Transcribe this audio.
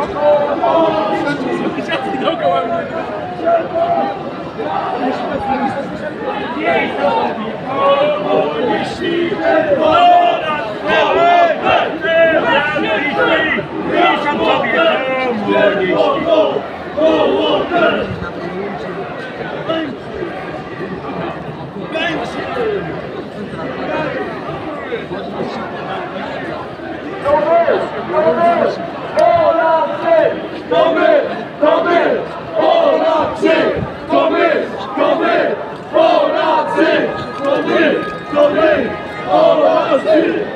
Go Bears! Go Bears! to my, Polacy, to my, to my, Polacy, to my, to my, Polacy.